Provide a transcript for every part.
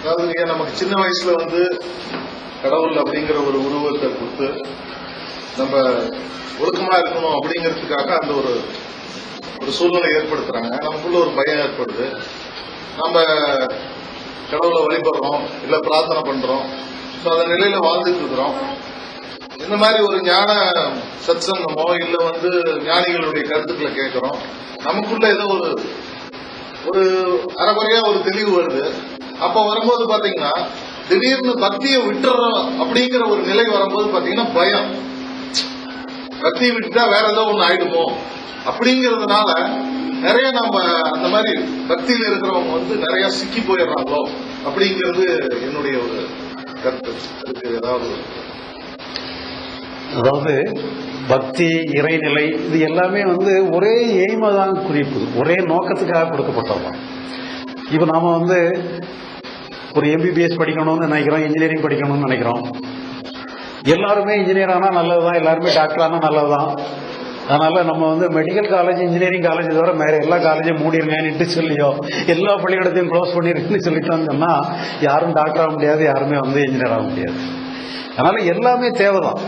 அதாவது ஐயா, நமக்கு சின்ன வயசுல வந்து கடவுள் அப்படிங்கிற ஒரு உருவத்தை கொடுத்து நம்ம ஒழுக்கமா இருக்கணும் அப்படிங்கிறதுக்காக அந்த ஒரு ஒரு சூழ்நிலை ஏற்படுத்துறாங்க. நமக்குள்ள ஒரு பயம் ஏற்படுது. நம்ம கடவுளை வழிபடுறோம் இல்ல பிரார்த்தனை பண்றோம். ஸோ அந்த நிலையில வாழ்ந்துட்டு இருக்கிறோம். இந்த மாதிரி ஒரு ஞான சத்சங்கமோ இல்ல வந்து ஞானிகளுடைய கருத்துக்களை கேட்கிறோம். நமக்குள்ள ஏதோ ஒரு ஒரு அரைகுறையா ஒரு தெளிவு வருது. அப்ப வரும்போது பாத்தீங்கன்னா திடீர்னு பக்தியை விட்டுறோம் அப்படிங்கிற ஒரு நிலை வரும்போது பாத்தீங்கன்னா பயம். பக்தியை விட்டுட்டா வேற ஏதோ ஒண்ணு ஆயிடுமோ? அப்படிங்கறதுனால நிறைய நம்ம அந்த மாதிரி பக்தியில் இருக்கிறவங்க வந்து நிறைய சிக்கி போயிடுறாங்களோ? அப்படிங்கிறது என்னுடைய ஒரு கருத்து. அதுக்கு ஏதாவது அதாவது பக்தி இறைநிலை இது எல்லாமே வந்து ஒரே எய்மை தான் குறிப்பு. ஒரே நோக்கத்துக்காக கொடுக்கப்பட்டதுதான். இப்போ நாம் வந்து ஒரு எம்பிபிஎஸ் படிக்கணும்னு நினைக்கிறோம் இன்ஜினியரிங் படிக்கணும்னு நினைக்கிறோம். எல்லாருமே இன்ஜினியர் ஆனால் நல்லது தான் எல்லாருமே டாக்டர் ஆனால் நல்லது தான் அதனால் நம்ம வந்து மெடிக்கல் காலேஜ் இன்ஜினியரிங் காலேஜ் தவிர வேறு எல்லா காலேஜும் மூடிருங்கன்னு சொல்லியோ எல்லா பள்ளிக்கூடத்தையும் க்ளோஸ் பண்ணிருக்குன்னு சொல்லிட்டோம்னு சொன்னால் யாரும் டாக்டர் ஆக முடியாது யாருமே வந்து இன்ஜினியர் ஆக முடியாது. அதனால் எல்லாமே தேவைதான்.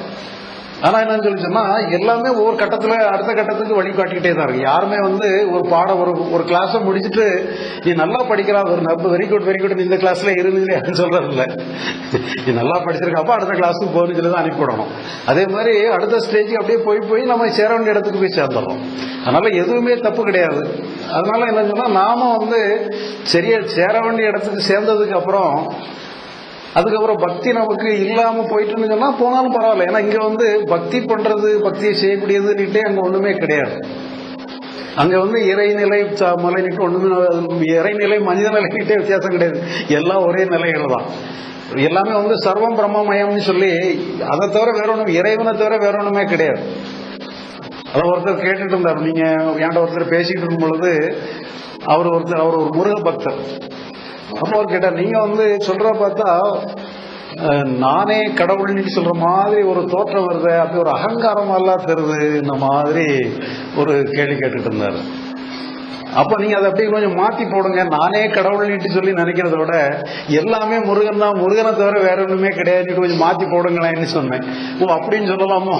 ஆனா என்னன்னு சொல்லி சொன்னா எல்லாமே ஒவ்வொரு கட்டத்துல அடுத்த கட்டத்துக்கு வழி காட்டிக்கிட்டே தான் இருக்கு. யாருமே வந்து ஒரு பாடம் ஒரு ஒரு கிளாஸை முடிச்சுட்டு நீ நல்லா படிக்கிறா ஒரு நம்ப வெரி குட் வெரி குட் இந்த கிளாஸ்ல இருந்தீங்களே அப்படின்னு சொல்றது இல்ல நீ நல்லா படிச்சிருக்கப்ப அடுத்த கிளாஸுக்கு போகணும்னு சொல்லி தான் அனுப்பிவிடணும் அதே மாதிரி அடுத்த ஸ்டேஜுக்கு அப்படியே போய் போய் நம்ம சேர வேண்டிய இடத்துக்கு போய் சேர்ந்துடுறோம் அதனால எதுவுமே தப்பு கிடையாது. அதனால என்ன சொன்னா நாம வந்து சரியா சேர வேண்டிய இடத்துக்கு சேர்ந்ததுக்கு அப்புறம் அதுக்கப்புறம் பக்தி நமக்கு இல்லாம போயிட்டுன்னு சொன்னா போனாலும் பரவாயில்ல. ஏன்னா இங்க வந்து பக்தி பண்றது பக்தியை செய்யக்கூடியதுன்னுட்டே அங்க ஒண்ணுமே கிடையாது. அங்க வந்து இறைநிலை ச- மலைன்னுட்டு ஒண்ணுமே இறைநிலை மனித நிலைக்கிட்டே வித்தியாசம் கிடையாது. எல்லாம் ஒரே நிலைகள் தான். எல்லாமே வந்து சர்வம் பிரம்மமயம்னு சொல்லி அதை தவிர வேற ஒண்ணும் இறைவனை தவிர வேற ஒண்ணுமே கிடையாது. அதை ஒருத்தர் கேட்டுட்டு இருந்தார். நீங்க என்கிட்ட ஒருத்தர் பேசிட்டு இருக்கும் பொழுது அவர் ஒருத்தர் அவர் ஒரு முருக பக்தர் அப்போ அவர் கேட்டார் நீங்க வந்து சொல்ற பார்த்தா அஹ், நானே கடவுள்னு சொல்ற மாதிரி ஒரு தோற்றம் வருது அப்படி ஒரு அகங்காரமெல்லாம் தருது இந்த மாதிரி ஒரு கேள்வி கேட்டுட்டு இருந்தாரு. அப்ப நீங்க அதை அப்படியே கொஞ்சம் மாத்தி போடுங்க. நானே கடவுள்னு சொல்லி நினைக்கிறத விட எல்லாமே முருகன் தான். முருகனை தவிர வேற ஒண்ணுமே கிடையாது கொஞ்சம் மாத்தி போடுங்களேன்னு சொன்னேன். ஓ அப்படின்னு சொல்லலாமோ?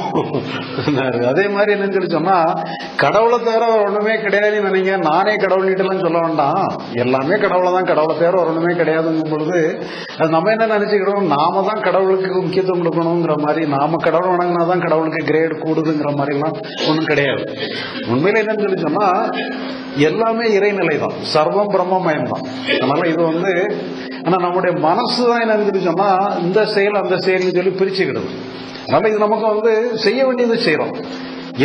அதே மாதிரி என்னன்னு சொல்லி சொன்னா கடவுளை தவிர ஒண்ணுமே கிடையாதுன்னு நினைங்க நானே கடவுள்னிட்டு எல்லாம் சொல்ல வேண்டாம். எல்லாமே கடவுளை தான். கடவுளை தவிர ஒரு ஒண்ணுமே கிடையாதுங்கும் பொழுது அது நம்ம என்ன நினைச்சுக்கிறோம்? நாம தான் கடவுளுக்கு முக்கியத்துவம் கொடுக்கணுங்கிற மாதிரி நாம கடவுள் வணங்கினா தான் கடவுளுக்கு கிரேடு கூடுதுங்கிற மாதிரி எல்லாம் ஒண்ணும் கிடையாது. உண்மையில என்னன்னு சொல்லி சொன்னா எல்லாமே இறைநிலை தான் சர்வம் பிரம்மமயம் தான் அதனால இது வந்து ஆனா நம்முடைய மனசு தான் என்னன்னு சொல்லி சொன்னா இந்த செயல் அந்த செயல்னு சொல்லி பிரிச்சுக்கிடுது. அதனால இது நமக்கு வந்து செய்ய வேண்டியது செய்யறோம்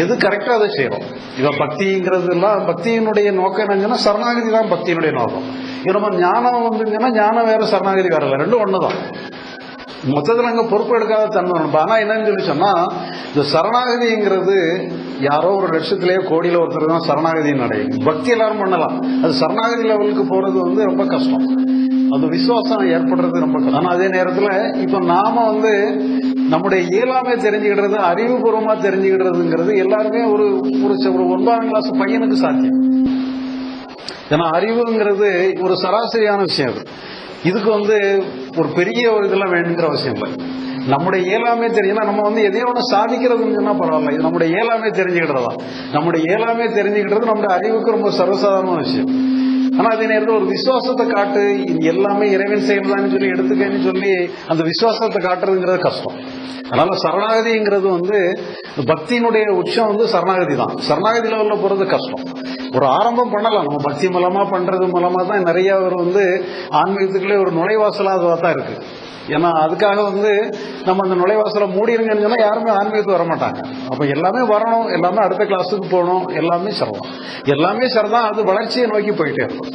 எது கரெக்டா அதை செய்யறோம் இவ பக்திங்கிறது எல்லாம் பக்தியினுடைய நோக்கம் என்னங்கன்னா சரணாகதி தான் பக்தியினுடைய நோக்கம். இது நம்ம ஞானம் வந்துங்கன்னா ஞானம் வேற சரணாகதி வேற ரெண்டும் ஒண்ணுதான். மொத்தத்தில் அங்க பொறுப்பு எடுக்காத தன்மை வேணும். ஆனா என்னன்னு சொல்லி சொன்னா இந்த சரணாகதிங்கிறது யாரோ ஒரு லட்சத்திலேயே கோடியில ஒருத்தர் தான் சரணாகதின்னு அடையும் பக்தி எல்லாரும் பண்ணலாம். அது சரணாகதி லெவலுக்கு போறது வந்து ரொம்ப கஷ்டம். அது விசுவாசம் ஏற்படுறது ரொம்ப கஷ்டம். ஆனா அதே நேரத்துல இப்ப நாம வந்து நம்முடைய இயலாமை தெரிஞ்சுக்கிடுறது அறிவுபூர்வமா தெரிஞ்சுக்கிடுறதுங்கிறது எல்லாருமே ஒரு ஒரு ஒரு ஒன்பதாம் கிளாஸ் பையனுக்கு சாத்தியம். ஏன்னா அறிவுங்கிறது ஒரு சராசரியான விஷயம் அது. இதுக்கு வந்து ஒரு பெரிய ஒரு இதெல்லாம் வேணுங்கிற அவசியம் இல்லை. நம்முடைய இயலாமே தெரியும் நம்ம வந்து எதையோ ஒன்று சாதிக்கிறதுன்னு சொன்னால் பரவாயில்ல. இது நம்முடைய இயலாமே தெரிஞ்சுக்கிட்டதா நம்முடைய இயலாமே தெரிஞ்சுக்கிட்டது நம்முடைய அறிவுக்கு ரொம்ப சர்வசாதாரணமான விஷயம். ஆனா அதே நேரத்தில் ஒரு விசுவாசத்தை காட்டு எல்லாமே இறைவன் செயல்தான்னு சொல்லி எடுத்துக்கன்னு சொல்லி அந்த விசுவாசத்தை காட்டுறதுங்கிறது கஷ்டம். அதனால சரணாகதிங்கிறது வந்து பக்தியினுடைய உச்சம் வந்து சரணாகதி தான். சரணாகதி லெவலில் போறது கஷ்டம். ஒரு ஆரம்பம் பண்ணலாம். நம்ம பக்தி மூலமா பண்றது மூலமா தான் நிறைய பேர் வந்து ஆன்மீகத்துக்குள்ளே ஒரு நுழைவாசலா அதுவாக தான் இருக்கு. ஏன்னா அதுக்காக வந்து நம்ம அந்த நுழைவாசலை மூடிருங்கன்னு சொன்னா யாருமே ஆன்மீகத்துக்கு வர மாட்டாங்க அப்ப எல்லாமே வரணும். எல்லாமே அடுத்த கிளாஸுக்கு போகணும். எல்லாமே சிரமம். எல்லாமே சரிதான் அது வளர்ச்சியை நோக்கி போயிட்டே இருக்கும்?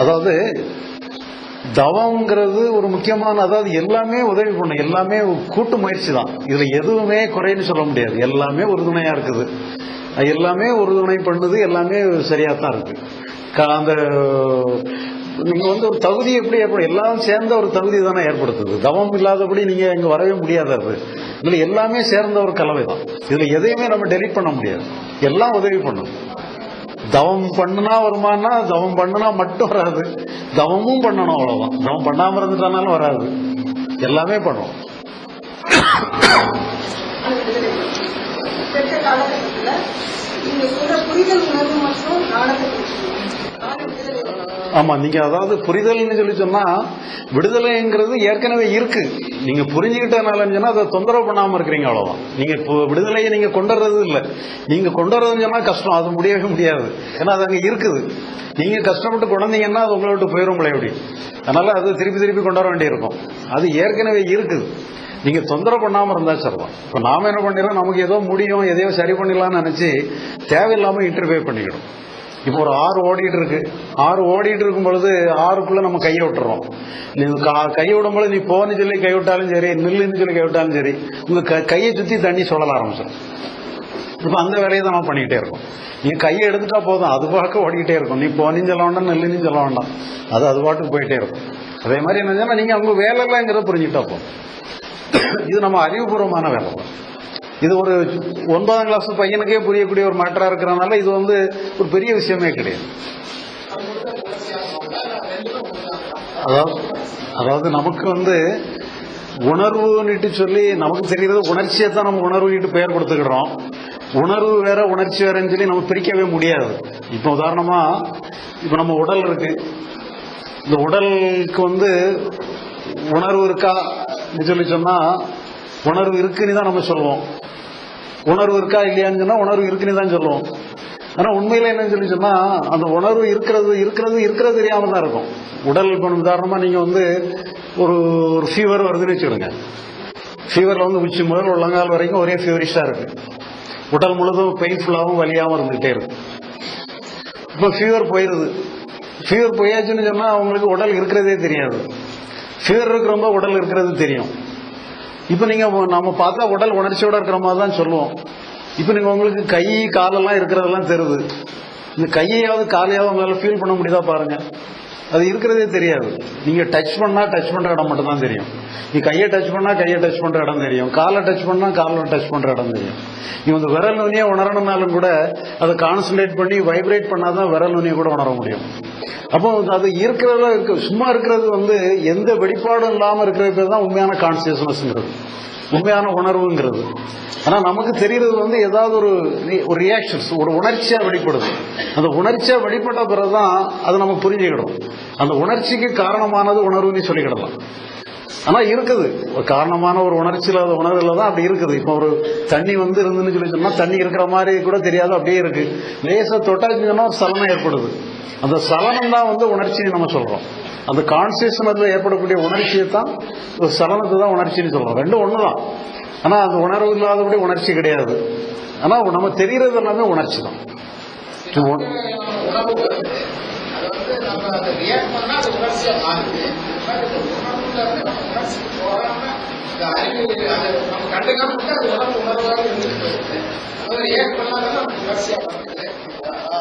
அதாவது தவங்கிறது ஒரு முக்கியமான அதாவது எல்லாமே உதவி பண்ணும் எல்லாமே கூட்டு முயற்சி தான். இதுல எதுவுமே குறைன்னு சொல்ல முடியாது. எல்லாமே உறுதுணையா இருக்குது. அது எல்லாமே உறுதுணை பண்ணுது எல்லாமே சரியா தான் இருக்கு அந்த நீங்க வந்து ஒரு தகுதி எப்படி ஏற்படும் எல்லாம் சேர்ந்த ஒரு தகுதி தானே ஏற்படுத்துது. தவம் இல்லாதபடி நீங்க இங்க வரவே முடியாது அது. இதுல எல்லாமே சேர்ந்த ஒரு கலவை தான் இதுல எதையுமே நம்ம டெலிட் பண்ண முடியாது. எல்லாம் உதவி பண்ணும். தவம் பண்ணுனா வருமானா தவம் பண்ணுனா மட்டும் வராது. தவமும் பண்ணணும் அவ்வளவுதான். தவம் பண்ணாம இருந்துட்டானாலும் வராது. எல்லாமே பண்ணும் பெற்ற காலகட்டத்துல சொல்ற புரிதல் உணர்வு மற்றும் நாடகத்தை ஆமா நீங்க அதாவது புரிதல்னு சொல்லி சொன்னா விடுதலைங்கிறது ஏற்கனவே இருக்கு. நீங்க புரிஞ்சுக்கிட்டனால சொன்னா அதை தொந்தரவு பண்ணாம இருக்கிறீங்க அவ்வளவுதான். நீங்க விடுதலையை நீங்க கொண்டு வர்றது இல்ல. நீங்க கொண்டுறதுன்னு சொன்னா கஷ்டம். அது முடியவே முடியாது. ஏன்னா அது அங்க இருக்குது. நீங்க கஷ்டப்பட்டு கொண்டீங்கன்னா அது உங்களை விட்டு போயிடும் எப்படி அதனால அது திருப்பி திருப்பி கொண்டாட வேண்டியிருக்கும். அது ஏற்கனவே இருக்குது. நீங்க தொந்தரவு பண்ணாம இருந்தா சரிதான். இப்ப நாம என்ன பண்ணிடுறோம்? நமக்கு ஏதோ முடியும் எதையோ சரி பண்ணிடலாம்னு நினைச்சு தேவையில்லாம இன்டர்வியூ பண்ணிக்கிடும். இப்போ ஒரு ஆறு ஓடிட்டு இருக்கு ஆறு ஓடிட்டு இருக்கும் பொழுது ஆறுக்குள்ள நம்ம கையை விட்டுறோம். நீ கா- கையை விடும்போது நீ போன்னு சொல்லி கை விட்டாலும் சரி நில்லுன்னு சொல்லி கை விட்டாலும் சரி உங்க க- கையை சுத்தி தண்ணி சொல்ல ஆரம்பிச்சிடும் இப்போ அந்த வேலையை தான் நம்ம பண்ணிக்கிட்டே இருக்கோம். நீ கையை எடுத்துட்டா போதும் அது பார்க்க ஓடிக்கிட்டே இருக்கும். நீ போனின்னு சொல்ல வேண்டாம் நெல்லுன்னு சொல்ல வேண்டாம். அது அது பாட்டுக்கு போயிட்டே இருக்கும். அதே மாதிரி என்ன நீங்க அவங்க வேலை இல்லைங்கிறத புரிஞ்சுட்டா போதும். இது நம்ம அறிவுபூர்வமான வேலை. தான் இது ஒரு ஒன்பதாம் கிளாஸ் பையனுக்கே புரியக்கூடிய ஒரு மேட்டரா இருக்கிறனால இது வந்து ஒரு பெரிய விஷயமே கிடையாது. அதாவது அதாவது நமக்கு வந்து உணர்வுன்னுட்டு சொல்லி நமக்கு தெரிகிறது உணர்ச்சியை தான் நம்ம உணர்வுன்னுட்டு பெயர் கொடுத்துக்கிறோம். உணர்வு வேற உணர்ச்சி வேறன்னு சொல்லி நம்ம பிரிக்கவே முடியாது. இப்போ உதாரணமா இப்போ நம்ம உடல் இருக்கு. இந்த உடலுக்கு வந்து உணர்வு இருக்கா? சொல்லி சொன்னா உணர்வு இருக்குன்னு தான் நம்ம சொல்லுவோம். உணர்வு இருக்கா இல்லையான்னு சொன்னா உணர்வு இருக்குன்னு தான் சொல்லுவோம் ஆனா உண்மையில என்னன்னு சொல்லி சொன்னா அந்த உணர்வு இருக்கிறது இருக்கிறது இருக்கிறது தெரியாம தான் இருக்கும். உடல் இப்போ உதாரணமா நீங்க வந்து ஒரு ஒரு ஃபீவர் வருதுன்னு வச்சுக்கோங்க. ஃபீவர்ல வந்து உச்சி முதல் உள்ளங்கால் வரைக்கும் ஒரே ஃபீவரிஷா இருக்கு. உடல் முழுதும் பெயின்ஃபுல்லாகவும் வலியாகவும் இருந்துகிட்டே இருக்கு. இப்போ ஃபீவர் போயிருது. ஃபீவர் போயாச்சுன்னு சொன்னால் அவங்களுக்கு உடல் இருக்கிறதே தெரியாது. ஃபீவர் இருக்கிறவங்க உடல் இருக்கிறது தெரியும். இப்போ நீங்க நம்ம பார்த்தா உடல் உணர்ச்சியோட இருக்கிற மாதிரி தான் சொல்லுவோம். இப்போ நீங்க உங்களுக்கு கை காலெல்லாம் இருக்கிறதெல்லாம் தெரியுது. இந்த கையையாவது காலையாவது உங்களால ஃபீல் பண்ண முடியுதா பாருங்க. அது இருக்கிறதே தெரியாது. நீங்க டச் பண்ணா டச் பண்ற இடம் மட்டும் தான் தெரியும். நீ கையை டச் பண்ணா கையை டச் பண்ற இடம் தெரியும். காலை டச் பண்ணா காலில் டச் பண்ற இடம் தெரியும். நீ வந்து விரல் நுனியை உணரணும்னாலும் கூட அதை கான்சன்ட்ரேட் பண்ணி வைப்ரேட் பண்ணாதான் விரல் நுனியை கூட உணர முடியும். அப்போ அது இருக்கிறதுல இருக்கு. சும்மா இருக்கிறது வந்து எந்த வெளிப்பாடும் இல்லாமல் இருக்கிறது தான் உண்மையான கான்சியஸ்னஸ்ங்கிறது உண்மையான உணர்வுங்கிறது. ஆனால் நமக்கு தெரிகிறது வந்து ஏதாவது ஒரு ஒரு ரியாக்ஷன்ஸ் ஒரு உணர்ச்சியாக வெளிப்படுது. அந்த உணர்ச்சியாக வெளிப்பட்ட பிறகு தான் அதை நம்ம புரிஞ்சுக்கிடும். அந்த உணர்ச்சிக்கு காரணமானது உணர்வுன்னு சொல்லிக்கிடலாம். ஆனா இருக்குது. ஒரு காரணமான ஒரு உணர்ச்சி இல்லாத உணர்வுல தான் அப்படி இருக்குது. இப்போ ஒரு தண்ணி வந்து இருந்துன்னு சொல்லி சொன்னா தண்ணி இருக்கிற மாதிரி கூட தெரியாது அப்படியே இருக்கு. லேசா தொட்டாச்சுன்னா ஒரு சலனம் ஏற்படுது. அந்த சலனம் தான் வந்து உணர்ச்சின்னு நம்ம சொல்றோம். அந்த கான்சியஸ்னஸ்ல ஏற்படக்கூடிய உணர்ச்சியை தான் ஒரு சலனத்தை தான் உணர்ச்சின்னு சொல்றோம். ரெண்டும் ஒண்ணுதான். ஆனா அந்த உணர்வு இல்லாதபடி உணர்ச்சி கிடையாது. ஆனா நம்ம தெரிகிறது எல்லாமே உணர்ச்சி தான்.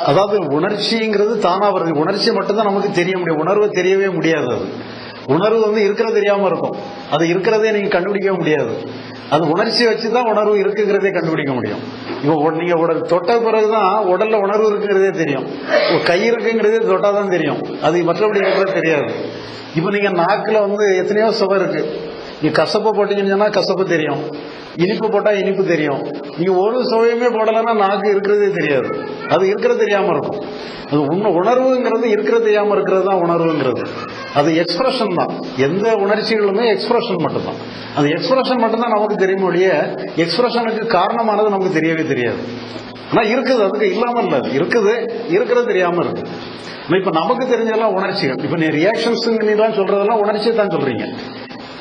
அதாவது உணர்ச்சிங்கிறது தானா வருது. உணர்ச்சி மட்டும்தான் நமக்கு தெரிய முடியும். உணர்வு தெரியவே முடியாது அது. உணர்வு வந்து இருக்கிறது தெரியாம இருக்கும். அது இருக்கிறதே நீங்க கண்டுபிடிக்க முடியாது. அது உணர்ச்சி வச்சு தான் உணர்வு இருக்குங்கிறதே கண்டுபிடிக்க முடியும். இப்போ நீங்க உடல் தொட்ட பிறகுதான் உடல்ல உணர்வு இருக்குங்கிறதே தெரியும். கை இருக்குங்கிறதே தொட்டாதான் தெரியும். அது மற்றபடி இருக்கிறது தெரியாது. இப்போ நீங்க நாக்குல வந்து எத்தனையோ சுவை இருக்கு. நீ கசப்பை போட்டீங்கன்னு சொன்னா கசப்பு தெரியும். இனிப்பு போட்டா இனிப்பு தெரியும். நீங்க ஒரு சுவையுமே போடலைன்னா நாக்கு இருக்கிறதே தெரியாது. அது இருக்கிறது தெரியாம இருக்கும். அது உண்மை உணர்வுங்கிறது இருக்கிறது தெரியாம இருக்கிறது தான் உணர்வுங்கிறது. அது எக்ஸ்பிரஷன் தான். எந்த உணர்ச்சிகளுமே எக்ஸ்பிரஷன் மட்டும்தான். அந்த எக்ஸ்பிரஷன் மட்டும்தான் நமக்கு தெரியும் ஒழிய எக்ஸ்பிரஷனுக்கு காரணமானது நமக்கு தெரியவே தெரியாது. ஆனா இருக்குது அதுக்கு இல்லாம இல்ல அது. இருக்குது இருக்கிறது தெரியாம இருக்கு. ஆனா இப்ப நமக்கு தெரிஞ்செல்லாம் உணர்ச்சிகள். இப்ப நீ ரியாக்ஷன்ஸ் நீலாம் சொல்றதெல்லாம் உணர்ச்சியை தான் சொல்றீங்க.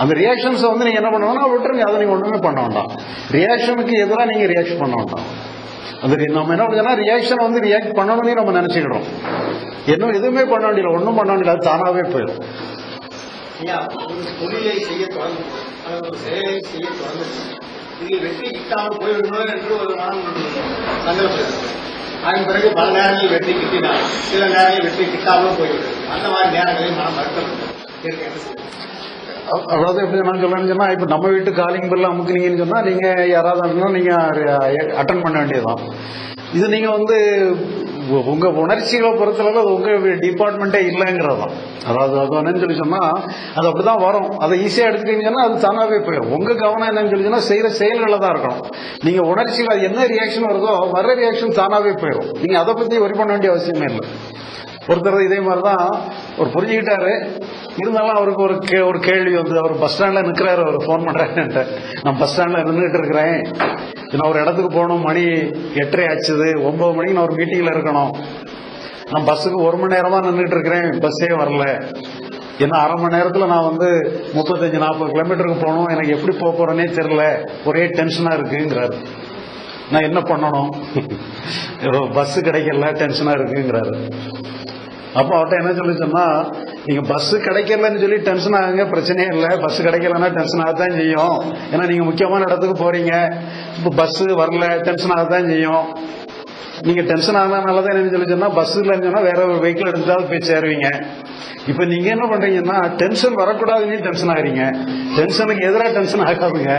அந்த ரியாக்ஷன்ஸை வந்து நீங்க என்ன பண்ணுவோம்னா விட்டுருங்க. அதை நீங்க ஒண்ணுமே பண்ண வேண்டாம். ரியாக்ஷனுக்கு எதிராக நீங்க ரியாக்ட் பண்ண வேண்டாம். அது நம்ம என்ன பண்ணுறோம்னா ரியாக்ஷன் வந்து ரியாக்ட் பண்ணணும்னு நம்ம நினைச்சுக்கிறோம். இன்னும் எதுவுமே பண்ண வேண்டியது ஒன்றும் பண்ண வேண்டியது அது தானாவே போயிடும். தொழிலை செய்ய தொடங்கும். செயலை செய்ய தொடங்கும். இதில் வெற்றி கிட்டாமல் போய்விடுமோ என்று ஒரு மனம் சந்தோஷம். அதன் பிறகு பல நேரங்களில் வெற்றி கிட்டினால் சில நேரங்களில் வெற்றி கிட்டாமல் போய்விடுது அந்த மாதிரி நேரங்களில் மனம் வருத்தம் இருக்கு அதாவது எப்படி நான் சொல்றேன்னு சொன்னா இப்ப நம்ம வீட்டு காலிங் பில் அமுக்குனீங்கன்னு சொன்னா நீங்க யாராவது இருந்தா நீங்க அட்டன் பண்ண வேண்டியதுதான். இது நீங்க வந்து உங்க உணர்ச்சிகளை பொறுத்தளவு அது உங்க டிபார்ட்மெண்ட்டே இல்லைங்கிறது தான் அதாவது அது என்னன்னு சொல்லி சொன்னா அது அப்படிதான் வரும். அதை ஈஸியா எடுத்துக்கிட்டீங்கன்னா அது தானாவே போயிடும். உங்க கவனம் என்னன்னு சொல்லி சொன்னா செய்யற செயல்களை தான் இருக்கணும். நீங்க உணர்ச்சியில் அது என்ன ரியாக்ஷன் வருதோ வர்ற ரியாக்ஷன் தானாவே போயிடும். நீங்க அதை பத்தி ஒரி பண்ண வேண்டிய அவசியமே இல்லை. ஒருத்தர் இதே மாதிரி தான் அவர் புரிஞ்சுக்கிட்டாரு. இருந்தாலும் அவருக்கு ஒரு கே ஒரு கேள்வி வந்து அவர் பஸ் ஸ்டாண்ட்ல நிற்கிறாரு அவர் ஃபோன் பண்றாரு நான் பஸ் ஸ்டாண்ட்ல நின்றுட்டு இருக்கிறேன். நான் ஒரு இடத்துக்கு போகணும் மணி எட்டரை ஆச்சுது. ஒன்பது மணிக்கு நான் ஒரு மீட்டிங்ல இருக்கணும். நான் பஸ்ஸுக்கு ஒரு மணி நேரமா நின்றுட்டு இருக்கிறேன். பஸ்ஸே வரல. ஏன்னா அரை மணி நேரத்தில் நான் வந்து முப்பத்தஞ்சு நாற்பது கிலோமீட்டருக்கு போகணும். எனக்கு எப்படி போக போறேனே தெரியல. ஒரே டென்ஷனாக இருக்குங்கிறாரு. நான் என்ன பண்ணணும்? பஸ் கிடைக்கல டென்ஷனாக இருக்குங்கிறாரு. அப்போ அவர்கிட்ட என்ன சொல்லிச்சோம்னா நீங்கள் பஸ்ஸு கிடைக்கலன்னு சொல்லி டென்ஷன் ஆகுங்க பிரச்சனையே இல்லை. பஸ் கிடைக்கலன்னா டென்ஷன் ஆகத்தான் செய்யும். ஏன்னா நீங்கள் முக்கியமான இடத்துக்கு போகிறீங்க இப்போ பஸ்ஸு வரல டென்ஷன் ஆகத்தான் செய்யும். நீங்கள் டென்ஷன் ஆனதுனால தான் என்ன சொல்லி சொன்னால் பஸ் இல்லைன்னு சொன்னால் வேற ஒரு வெஹிக்கிள் எடுத்தாலும் போய் சேருவீங்க. இப்போ நீங்கள் என்ன பண்ணுறீங்கன்னா டென்ஷன் வரக்கூடாதுன்னு டென்ஷன் ஆகுறீங்க. டென்ஷனுக்கு எதிராக டென்ஷன் ஆகாதுங்க.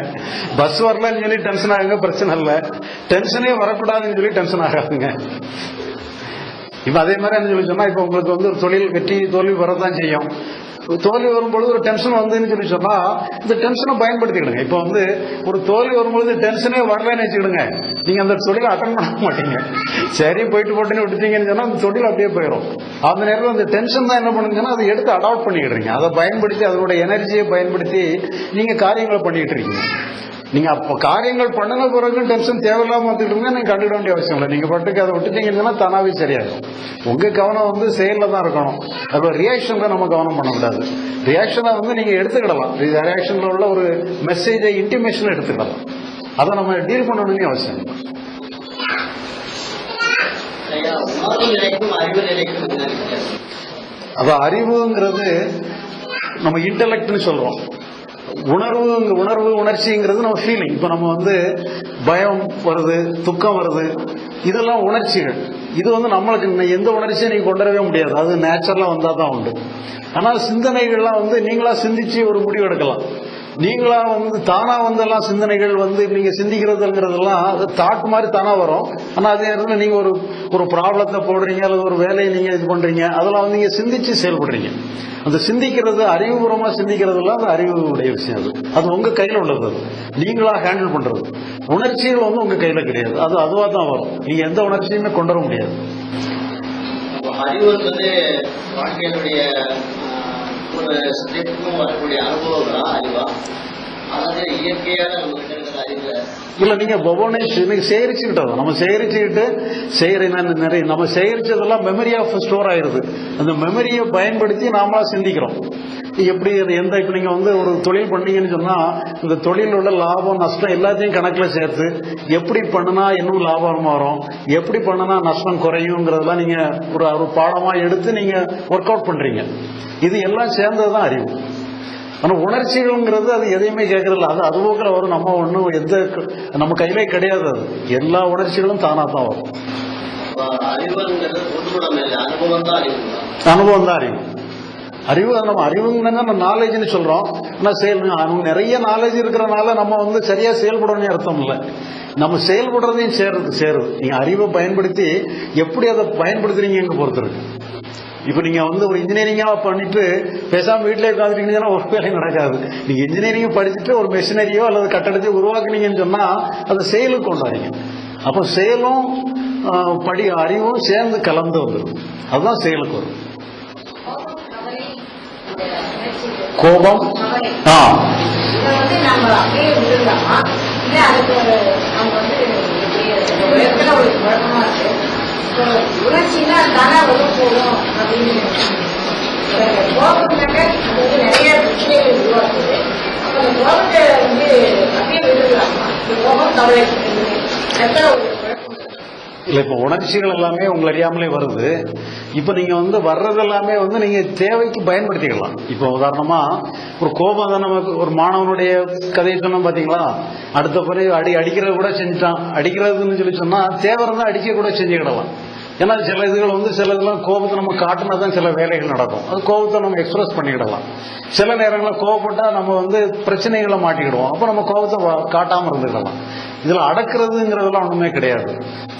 பஸ் வரலன்னு சொல்லி டென்ஷன் ஆகுங்க பிரச்சனை இல்லை. டென்ஷனே வரக்கூடாதுன்னு சொல்லி டென்ஷன் ஆகாதுங்க. இப்ப அதே மாதிரி என்ன சொல்லி சொன்னா இப்ப உங்களுக்கு வந்து ஒரு தொழில் வெற்றி தோல்வி வரதான் செய்யும். தோல்வி வரும்பொழுது ஒரு டென்ஷன் வந்துன்னு சொல்லி சொன்னா இந்த டென்ஷனை பயன்படுத்திக்கிடுங்க. இப்ப வந்து ஒரு தோல்வி வரும்பொழுது டென்ஷனே வரலன்னு வச்சுக்கிடுங்க. நீங்க அந்த தொழிலை அட்டன் பண்ண மாட்டீங்க. சரி போயிட்டு போட்டுன்னு விட்டுட்டீங்கன்னு சொன்னா அந்த தொழில் அப்படியே போயிடும் அந்த நேரத்தில் அந்த டென்ஷன் தான் என்ன பண்ணுங்கன்னா அதை எடுத்து அடாப்ட் பண்ணிக்கிடுறீங்க. அதை பயன்படுத்தி அதோட எனர்ஜியை பயன்படுத்தி நீங்க காரியங்களை பண்ணிக்கிட்டு இருக்கீங்க. நீங்க அப்ப காரியங்கள் பண்ணின பிறகு டென்ஷன் தேவையில்லாம வந்துட்டு இருந்தா நீங்க கண்டுட வேண்டிய அவசியம் இல்லை. நீங்க பட்டுக்கு அதை விட்டுட்டீங்கன்னா தானாவே சரியாகும் உங்க கவனம் வந்து செயல்ல தான் இருக்கணும். அப்போ ரியாக்ஷன் தான் நம்ம கவனம் பண்ணக்கூடாது ரியாக்ஷனை வந்து நீங்க எடுத்துக்கிடலாம். ரியாக்ஷன்ல உள்ள ஒரு மெசேஜை இன்டிமேஷன் எடுத்துக்கிடலாம். அதை நம்ம டீல் பண்ணணும்னு அவசியம் அது அறிவுங்கிறது நம்ம இன்டலெக்ட்னு சொல்றோம் உணர்வு உணர்வு உணர்ச்சிங்கிறது நம்ம ஃபீலிங் இப்போ நம்ம வந்து பயம் வருது துக்கம் வருது. இதெல்லாம் உணர்ச்சிகள். இது வந்து நம்மளுக்கு எந்த உணர்ச்சியும் நீங்கள் கொண்டு வரவே முடியாது. அது நேச்சுரலாக வந்தால் தான் உண்டு. ஆனால் சிந்தனைகள்லாம் வந்து நீங்களா சிந்திச்சு ஒரு முடிவு எடுக்கலாம். நீங்களா வந்து தானா வந்தெல்லாம் சிந்தனைகள் வந்து நீங்க சிந்திக்கிறதுங்கிறதெல்லாம் அது தாட் மாதிரி தானா வரும். ஆனா அதே நேரத்தில் நீங்க ஒரு ஒரு ப்ராப்ளத்தை போடுறீங்க அல்லது ஒரு வேலையை நீங்க இது பண்றீங்க அதெல்லாம் வந்து நீங்க சிந்திச்சு செயல்படுறீங்க. அந்த சிந்திக்கிறது அறிவுபூர்வமா சிந்திக்கிறதுலாம் அது அறிவுடைய விஷயம் அது. அது உங்க கையில உள்ளது அது. நீங்களா ஹேண்டில் பண்றது. உணர்ச்சிகள் வந்து உங்க கையில கிடையாது. அது அதுவா தான் வரும். நீங்க எந்த உணர்ச்சியுமே கொண்டு வர முடியாது. அறிவு வந்து வாழ்க்கையினுடைய ಸದ್ಯಕ್ಕೂ ಒಳ್ಳೆಯ ಅನುಭವಗಳ ಅಲ್ವಾ இல்ல. நீங்க ஒவ்வொன்றையும் இன்னைக்கு சேகரிச்சுக்கிட்டோம் நம்ம சேகரிச்சுக்கிட்டு செய்யற நிறைய நம்ம சேகரிச்சதெல்லாம் மெமரி ஆஃப் ஸ்டோர் ஆயிருது. அந்த மெமரியை பயன்படுத்தி நாமளா சிந்திக்கிறோம். எப்படி அது எந்த இப்ப நீங்க வந்து ஒரு தொழில் பண்ணீங்கன்னு சொன்னா இந்த தொழில் உள்ள லாபம் நஷ்டம் எல்லாத்தையும் கணக்குல சேர்த்து எப்படி பண்ணுனா இன்னும் லாபம் வரும்? எப்படி பண்ணுனா நஷ்டம் குறையுங்கிறதெல்லாம் நீங்க ஒரு ஒரு பாடமா எடுத்து நீங்க ஒர்க் அவுட் பண்றீங்க. இது எல்லாம் சேர்ந்ததுதான் அறிவு. ஆனா உணர்ச்சிகள்ங்கிறது அது எதையுமே கேட்கறதில்ல. அது அதுபோக்கில் வரும். நம்ம ஒன்றும் எந்த நம்ம கையிலே கிடையாது அது. எல்லா உணர்ச்சிகளும் தானா தான் வரும் அனுபவம் தான் அறிவு. அறிவு அது நம்ம அறிவுங்கன்னா நம்ம நாலேஜ்னு சொல்றோம். ஆனால் செயல் நிறைய நாலேஜ் இருக்கிறனால நம்ம வந்து சரியா செயல்படணும்னு அர்த்தம் இல்லை. நம்ம செயல்படுறதையும் சேருது சேருது. நீங்க அறிவை பயன்படுத்தி எப்படி அதை பயன்படுத்துறீங்க பொறுத்து இருக்கு இப்போ நீங்க வந்து ஒரு இன்ஜினியரிங்கா பண்ணிட்டு பேசாம வீட்டிலே உட்காந்துட்டீங்கன்னா ஒரு வேலை நடக்காது. நீங்க இன்ஜினியரிங் படிச்சுட்டு ஒரு மெஷினரியோ அல்லது கட்டடத்தை உருவாக்குனீங்கன்னு சொன்னா அதை செயலுக்கு கொண்டாடுங்க அப்போ செயலும் படி அறிவும் சேர்ந்து கலந்து வந்துடும் அதுதான் செயலுக்கு வரும். கோபம்? ஆ. அதுக்கு உணர்ச்சின்னா தானா வரும் போகும் அப்படின்னு கோபம்னாக்க அது வந்து நிறைய பிரச்சனைகள் உருவாக்குது. அப்ப அந்த கோபத்தை வந்து அப்படியே விட்டுடலாமா? இந்த கோபம் கவலை இல்ல இப்ப உணர்ச்சிகள் எல்லாமே உங்களை அறியாமலே வருது. இப்ப நீங்க வந்து வர்றது எல்லாமே வந்து நீங்க தேவைக்கு பயன்படுத்திக்கலாம். இப்ப உதாரணமா ஒரு கோபம் தான் நமக்கு ஒரு மாணவனுடைய கதையை சொன்னோம் பாத்தீங்களா? அடுத்த பிறகு அடி அடிக்கிறது கூட செஞ்சுட்டான். அடிக்கிறதுன்னு சொல்லி சொன்னா தேவை இருந்தா அடிக்க கூட செஞ்சுக்கிடலாம். ஏன்னா சில இதுகள் வந்து சில இதெல்லாம் கோபத்தை நம்ம காட்டினா தான் சில வேலைகள் நடக்கும். அது கோபத்தை நம்ம எக்ஸ்பிரஸ் பண்ணிக்கிடலாம். சில நேரங்களில் கோவப்பட்டால் நம்ம வந்து பிரச்சனைகளை மாட்டிக்கிடுவோம். அப்போ நம்ம கோபத்தை வ- காட்டாம இருந்துக்கலாம். இதுல அடக்குறதுங்கிறதுலாம் ஒண்ணுமே கிடையாது.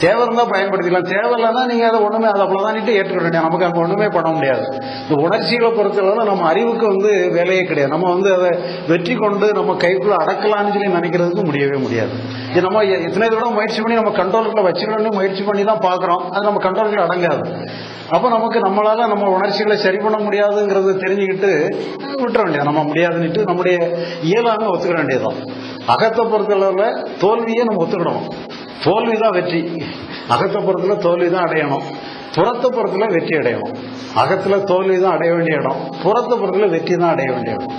தேவை பயன்படுத்திக்கலாம். தேவையில்லைன்னா நீங்கள் நீங்க அதை ஒண்ணுமே அதை அவ்வளவுதானிட்டு ஏற்றுக்க வேண்டிய நமக்கு அங்க ஒண்ணுமே பண்ண முடியாது. இந்த உணர்ச்சிகளை பொறுத்தளவில் நம்ம அறிவுக்கு வந்து வேலையே கிடையாது. நம்ம வந்து அதை வெற்றி கொண்டு நம்ம கைக்குள்ள அடக்கலாம்னு சொல்லி நினைக்கிறதுக்கு முடியவே முடியாது. இது நம்ம எத்தனை தடவை முயற்சி பண்ணி நம்ம கண்ட்ரோலுக்குள்ள வச்சுக்கணும்னு முயற்சி பண்ணி தான் பாக்குறோம் அது நம்ம கண்ட்ரோலுக்குள்ள அடங்காது. அப்போ நமக்கு நம்மளால நம்ம உணர்ச்சிகளை சரி பண்ண முடியாதுங்கிறத தெரிஞ்சுக்கிட்டு விட்டுற வேண்டியது. நம்ம முடியாதுன்னுட்டு நம்முடைய இயலாமல் ஒத்துக்க வேண்டியதுதான். அகத்தை பொறுத்தளவுல தோல்வியை நம்ம ஒத்துக்கணும். தோல்வி தான் வெற்றி. அகத்தை பொறுத்தல தோல்வி தான் அடையணும். புறத்தை பொறுத்தல வெற்றி அடையணும். அகத்துல தோல்வி தான் அடைய வேண்டிய இடம். புறத்தை பொறுத்தல வெற்றி தான் அடைய வேண்டிய இடம்.